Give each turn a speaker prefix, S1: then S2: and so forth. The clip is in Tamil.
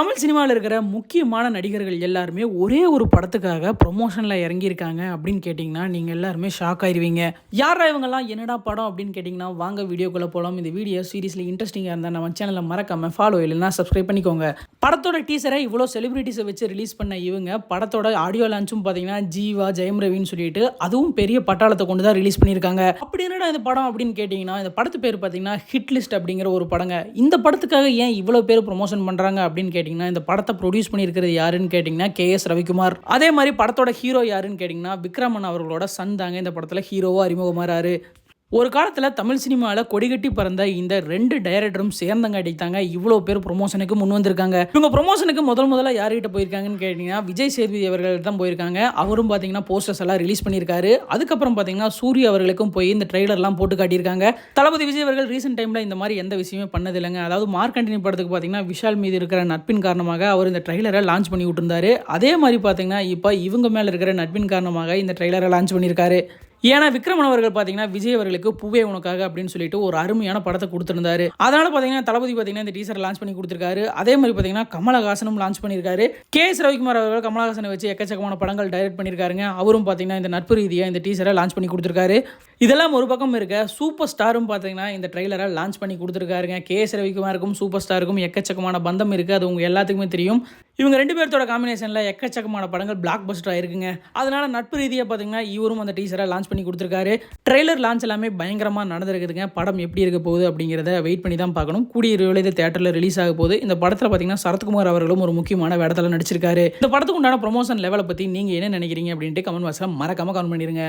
S1: தமிழ் சினிமாவில் இருக்கிற முக்கியமான நடிகர்கள் எல்லாருமே ஒரே ஒரு படத்துக்காக ப்ரொமோஷனில் இறங்கியிருக்காங்க அப்படின்னு கேட்டிங்கன்னா நீங்கள் எல்லாருமே ஷாக் ஆயிடுவீங்க யாரா இவங்கெல்லாம்? என்னடா படம் அப்படின்னு கேட்டிங்கன்னா வாங்க வீடியோக்குள்ளே போகலாம் இந்த வீடியோ சீரியஸில் இன்ட்ரெஸ்டிங்காக இருந்தால் நம்ம சேனலில் மறக்காமல் ஃபாலோ இல்லைன்னா சப்ஸ்கிரைப் பண்ணிக்கோங்க. படத்தோட டீசரை இவ்வளோ செலிபிரிட்டிஸை வச்சு ரிலீஸ் பண்ண இவங்க படத்தோட ஆடியோ லான்ச்சும் பார்த்தீங்கன்னா ஜீவா ஜெயம் ரவின்னு சொல்லிட்டு அதுவும் பெரிய பட்டாளத்தை கொண்டு தான் ரிலீஸ் பண்ணியிருக்காங்க. அப்படி என்னடா இந்த படம் அப்படின்னு கேட்டிங்கன்னா இந்த படத்து பேர் பார்த்தீங்கன்னா ஹிட் லிஸ்ட் அப்படிங்கிற ஒரு படங்க. இந்த படத்துக்காக ஏன் இவ்வளோ பேர் ப்ரொமோஷன் பண்ணுறாங்க அப்படின்னு கேட்டிங்கன்னா இந்த படத்தை ப்ரொடியூஸ் பண்ணியிருக்கிறது யாருன்னு கேட்டிங்கன்னா கே எஸ் ரவிக்குமார். அதே மாதிரி படத்தோட ஹீரோ யாருன்னு கேட்டிங்கன்னா விக்ரமன் அவர்களோட சன் தாங்க இந்த படத்தில் ஹீரோவாக அறிமுகமாறாரு. ஒரு காலத்தில் தமிழ் சினிமாவில் கொடிகட்டி பறந்த இந்த ரெண்டு டைரக்டரும் சேர்ந்தங்காட்டி தாங்க இவ்வளோ பேர் ப்ரொமோஷனுக்கு முன் வந்திருக்காங்க. இவங்க ப்ரொமோஷனுக்கு முதல் முதல்ல யார்கிட்ட போயிருக்காங்கன்னு கேட்டிங்கன்னா விஜய் சேதுபதி அவர்கள் தான் போயிருக்காங்க. அவரும் பார்த்தீங்கன்னா போஸ்டர்ஸ் எல்லாம் ரிலீஸ் பண்ணியிருக்காரு. அதுக்கப்புறம் பார்த்தீங்கன்னா சூரிய அவர்களுக்கும் போய் இந்த ட்ரெய்லர்லாம் போட்டு காட்டியிருக்காங்க. தளபதி விஜய் அவர்கள் ரீசெண்ட் டைமில் இந்த மாதிரி எந்த விஷயமே பண்ணதில்லைங்க. அதாவது மார்க்கண்டினி படத்துக்கு பார்த்தீங்கன்னா விஷால் மீது இருக்கிற நட்பின் காரணமாக அவர் இந்த ட்ரெய்லரை லான்ச் பண்ணி விட்டுருந்தாரு. அதே மாதிரி பார்த்தீங்கன்னா இப்போ இவங்க மேலே இருக்கிற நட்பின் காரணமாக இந்த ட்ரெய்லரை லான்ச் பண்ணியிருக்காரு. ஏன்னா விக்ரமன் அவர்கள் பார்த்தீங்கன்னா விஜய் அவர்களுக்கு பூவே உனக்காக அப்படின்னு சொல்லிட்டு ஒரு அருமையான படத்தை கொடுத்துருந்தாரு. அதனால பார்த்தீங்கன்னா தளபதி பார்த்தீங்கன்னா இந்த டீசர் லான்ச் பண்ணி கொடுத்துருக்காரு. அதே மாதிரி பார்த்தீங்கன்னா கமலஹாசனும் லான்ச் பண்ணியிருக்காரு கே எஸ் ரவிக்குமார் அவர்கள் கமலஹாசனை வச்சு எக்கச்சக்கமான படங்கள் டைரக்ட் பண்ணியிருக்காருங்க அவரும் பார்த்தீங்கன்னா இந்த நட்பு ரீதியாக இந்த டீசரை லான்ச் பண்ணி கொடுத்துருக்காரு. இதெல்லாம் ஒரு பக்கம் இருக்க சூப்பர் ஸ்டாரும் பார்த்தீங்கன்னா இந்த ட்ரெய்லரை லான்ச் பண்ணி கொடுத்துருக்காருங்க. கே எஸ் ரவிக்குமாருக்கும் சூப்பர் ஸ்டாருக்கும் எக்கச்சக்கமான பந்தம் இருக்குது அது உங்கள் எல்லாத்துக்குமே தெரியும். இவங்க ரெண்டு பேர்த்தோட காம்பினேஷனில் எக்கச்சக்கமான படங்கள் பிளாக் பஸ்டர் ஆயிருக்குங்க அதனால நட்பு ரீதியாக பார்த்தீங்கன்னா இவரும் அந்த டீசரை லான்ச் பண்ணி கொடுத்துருக்காரு. ட்ரெய்லர் லான்ச் எல்லாமே பயங்கரமாக நடந்திருக்குதுங்க. படம் எப்படி இருக்க போகுது அப்படிங்கிறத வெயிட் பண்ணி தான் பார்க்கணும். கூடிய விரைவில் தேட்டரில் ரிலீஸ் ஆக போகுது. இந்த படத்தில் பார்த்தீங்கன்னா சரத்குமார் அவர்களும் ஒரு முக்கியமான வேடத்தில் நடிச்சிருக்காரு. இந்த படத்துக்கு உண்டான ப்ரொமோஷன் லெவலை பற்றி நீங்கள் என்ன நினைக்கிறீங்க அப்படின்ட்டு கமெண்ட் பாக்ஸில் மறக்காமல் கமெண்ட் பண்ணிடுங்க